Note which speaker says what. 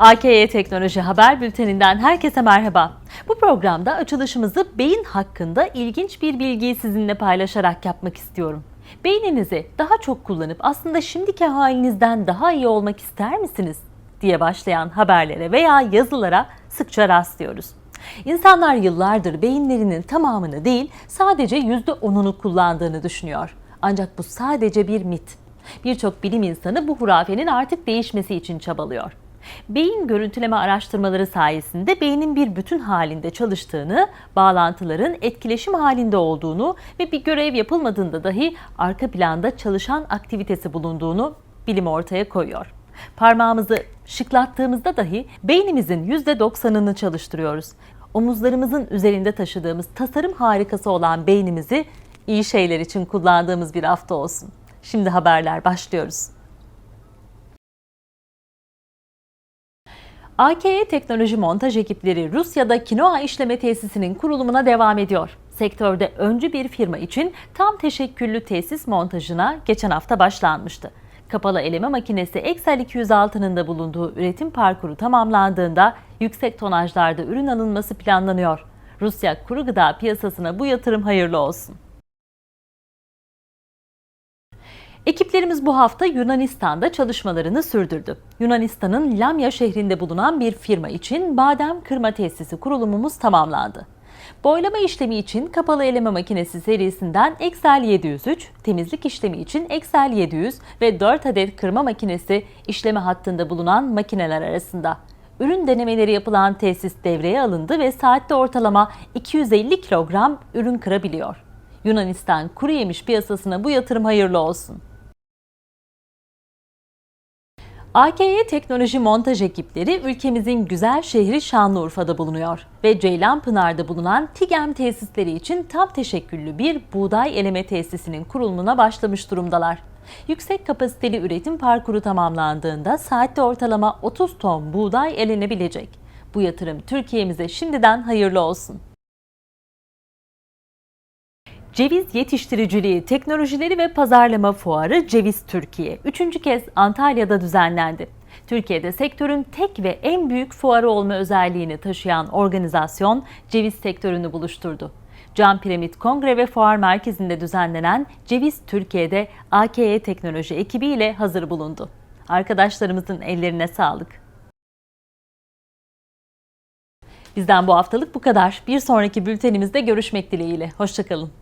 Speaker 1: AKY Teknoloji Haber Bülteninden herkese merhaba. Bu programda açılışımızı beyin hakkında ilginç bir bilgiyi sizinle paylaşarak yapmak istiyorum. Beyninizi daha çok kullanıp aslında şimdiki halinizden daha iyi olmak ister misiniz? diye başlayan haberlere veya yazılara sıkça rastlıyoruz. İnsanlar yıllardır beyinlerinin tamamını değil sadece %10'unu kullandığını düşünüyor. Ancak bu sadece bir mit. Birçok bilim insanı bu hurafenin artık değişmesi için çabalıyor. Beyin görüntüleme araştırmaları sayesinde beynin bir bütün halinde çalıştığını, bağlantıların etkileşim halinde olduğunu ve bir görev yapılmadığında dahi arka planda çalışan aktivitesi bulunduğunu bilim ortaya koyuyor. Parmağımızı şıklattığımızda dahi beynimizin %90'ını çalıştırıyoruz. Omuzlarımızın üzerinde taşıdığımız tasarım harikası olan beynimizi iyi şeyler için kullandığımız bir hafta olsun. Şimdi haberler başlıyoruz. AKE Teknoloji Montaj ekipleri Rusya'da kinoa işleme tesisinin kurulumuna devam ediyor. Sektörde öncü bir firma için tam teşekküllü tesis montajına geçen hafta başlanmıştı. Kapalı eleme makinesi Excel 206'nın da bulunduğu üretim parkuru tamamlandığında yüksek tonajlarda ürün alınması planlanıyor. Rusya kuru gıda piyasasına bu yatırım hayırlı olsun. Ekiplerimiz bu hafta Yunanistan'da çalışmalarını sürdürdü. Yunanistan'ın Lamya şehrinde bulunan bir firma için badem kırma tesisi kurulumumuz tamamlandı. Boylama işlemi için kapalı eleme makinesi serisinden Excel 703, temizlik işlemi için Excel 700 ve 4 adet kırma makinesi işleme hattında bulunan makineler arasında. Ürün denemeleri yapılan tesis devreye alındı ve saatte ortalama 250 kilogram ürün kırabiliyor. Yunanistan kuru yemiş piyasasına bu yatırım hayırlı olsun. AKY Teknoloji Montaj ekipleri ülkemizin güzel şehri Şanlıurfa'da bulunuyor ve Ceylanpınar'da bulunan TİGEM tesisleri için tam teşekküllü bir buğday eleme tesisinin kurulumuna başlamış durumdalar. Yüksek kapasiteli üretim parkuru tamamlandığında saatte ortalama 30 ton buğday elenebilecek. Bu yatırım Türkiye'mize şimdiden hayırlı olsun. Ceviz Yetiştiriciliği, Teknolojileri ve Pazarlama Fuarı Ceviz Türkiye üçüncü kez Antalya'da düzenlendi. Türkiye'de sektörün tek ve en büyük fuarı olma özelliğini taşıyan organizasyon ceviz sektörünü buluşturdu. Cam Piramit Kongre ve Fuar Merkezi'nde düzenlenen Ceviz Türkiye'de AKE Teknoloji ekibiyle hazır bulundu. Arkadaşlarımızın ellerine sağlık. Bizden bu haftalık bu kadar. Bir sonraki bültenimizde görüşmek dileğiyle. Hoşçakalın.